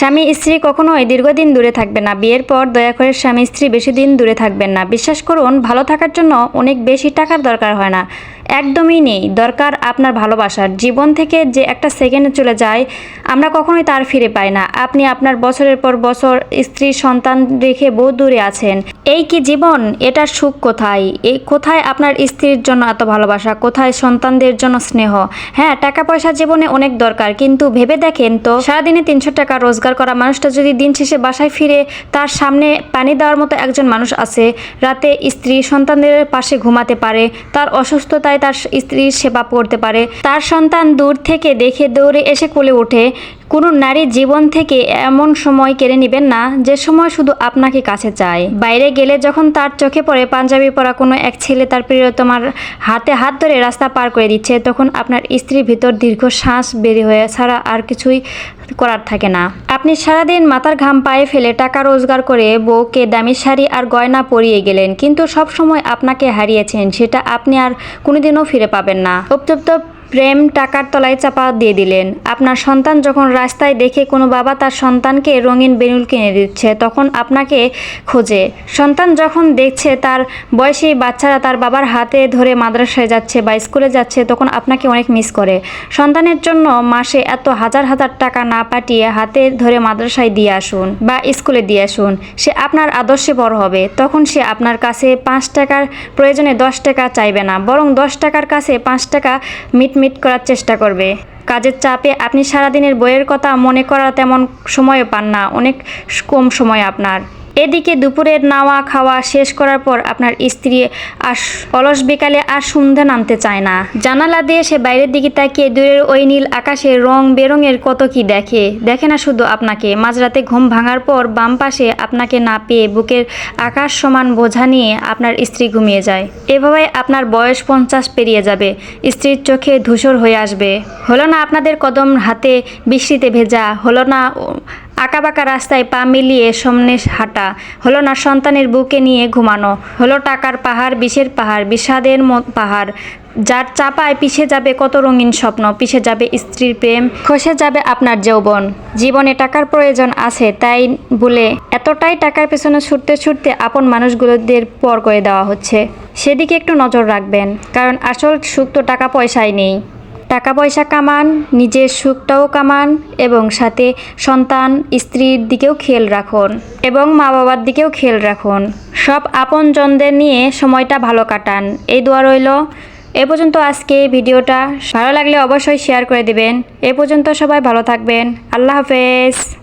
স্বামী স্ত্রী কখনোই দীর্ঘদিন দূরে থাকবে না। বিয়ের পর দয়া করে স্বামী স্ত্রী বেশি দিন দূরে থাকবেন না। বিশ্বাস করুন, ভালো থাকার জন্য অনেক বেশি টাকার দরকার হয় না। একদমই নেই। দরকার আপনার ভালোবাসার। জীবন থেকে যে একটা সেকেন্ডে চলে যায়, আমরা কখনোই তার ফিরে পাই না। আপনি আপনার বছরের পর বছর স্ত্রী, সন্তান রেখে বহু দূরে আছেন। এই কি জীবন? এটার সুখ কোথায়? এই কোথায় আপনার স্ত্রীর জন্য এত ভালোবাসা? কোথায় সন্তানদের জন্য স্নেহ? হ্যাঁ টাকা পয়সা জীবনে অনেক দরকার, কিন্তু ভেবে দেখেন তো, সারাদিনে তিনশো টাকা রোজগার করা মানুষটা যদি দিন শেষে বাসায় ফিরে, তার সামনে পানি দেওয়ার মতো একজন মানুষ আছে। রাতে স্ত্রী সন্তানদের পাশে ঘুমাতে পারে, তার অসুস্থতায় তার স্ত্রীর সেবা করতে পারে। তার সন্তান দূর থেকে দেখে দৌড়ে এসে কোলে ওঠে। কোনো নারীর জীবন থেকে এমন সময় কেড়ে নেবেন না, যে সময় শুধু আপনাকে কাছে চায়। বাইরে গেলে যখন তার চোখে পড়ে পাঞ্জাবি পরা কোনো এক ছেলে তার প্রিয়তমার হাতে হাত ধরে রাস্তা পার করে দিচ্ছে, তখন আপনার স্ত্রীর ভিতর দীর্ঘ শ্বাস বেরিয়ে হয়ে ছাড়া আর কিছুই করার থাকে না। আপনি সারাদিন মাথার ঘাম পায়ে ফেলে টাকা রোজগার করে বউকে দামি শাড়ি আর গয়না পরিয়ে গেলেন, কিন্তু সবসময় আপনাকে হারিয়েছেন, সেটা আপনি আর কোনোদিনও ফিরে পাবেন না। উত্তপ্ত প্রেম টাকার তলায় চাপা দিয়ে দিলেন। আপনার সন্তান যখন রাস্তায় দেখে কোনো বাবা তার সন্তানকে রঙিন বেলুন কিনে দিচ্ছে, তখন আপনাকে খোঁজে। সন্তান যখন দেখছে তার বয়সী বাচ্চারা তার বাবার হাতে ধরে মাদ্রাসায় যাচ্ছে বা স্কুলে যাচ্ছে, তখন আপনাকে অনেক মিস করে। সন্তানের জন্য মাসে এত হাজার হাজার টাকা না পাঠিয়ে হাতে ধরে মাদ্রাসায় দিয়ে আসুন বা স্কুলে দিয়ে আসুন। সে আপনার আদর্শে বড় হবে। তখন সে আপনার কাছে পাঁচ টাকার প্রয়োজনে দশ টাকা চাইবে না, বরং দশ টাকার কাছে পাঁচ টাকা মিট মিট করার চেষ্টা করবে। কাজের চাপে আপনি সারাদিনের বইয়ের কথা মনে করার তেমন সময়ও পান না, অনেক কম সময় আপনার। এদিকে দুপুরের নাওয়া খাওয়া শেষ করার পর আপনার স্ত্রী আর অলস বিকালে আর সন্ধ্যা নামতে চায় না। জানালা দিয়ে সে বাইরের দিকে তাকিয়ে দূরের ওই নীল আকাশে রং বেরঙের কত কি দেখে। দেখে না শুধু আপনাকে। মাঝরাতে ঘুম ভাঙার পর বাম পাশে আপনাকে না পেয়ে বুকের আকাশ সমান বোঝা নিয়ে আপনার স্ত্রী ঘুমিয়ে যায়। এভাবে আপনার বয়স পঞ্চাশ পেরিয়ে যাবে। স্ত্রীর চোখে ধূসর হয়ে আসবে। হলো না আপনাদের কদম হাতে বৃষ্টিতে ভেজা। হলো না আঁকাবাঁকা রাস্তায় পা মিলিয়ে সামনে হাঁটা। হলো না সন্তানের বুকে নিয়ে ঘুমানো। হলো টাকার পাহাড়, বিষের পাহাড়, বিষাদের পাহাড়। যার চাপায় পিছে যাবে কত রঙিন স্বপ্ন পিছে যাবে স্ত্রীর প্রেম, খসে যাবে আপনার যৌবন। জীবনে টাকার প্রয়োজন আছে, তাই বলে এতটাই টাকার পেছনে ছুটতে ছুটতে আপন মানুষগুলোদের পর করে দেওয়া হচ্ছে। সেদিকে একটু নজর রাখবেন, কারণ আসল সুখ তো টাকা পয়সায় নেই। টাকা পয়সা কামান, নিজের সুখটাও কামান এবং সাথে সন্তান, স্ত্রীর দিকেও খেয়াল রাখুন এবং মা বাবার দিকেও খেয়াল রাখুন। সব আপনজনদের নিয়ে সময়টা ভালো কাটান। এই দোয়া রইল। এ পর্যন্ত আজকে ভিডিওটা। ভালো লাগলে অবশ্যই শেয়ার করে দেবেন। এ পর্যন্ত সবাই ভালো থাকবেন। আল্লাহ হাফেজ।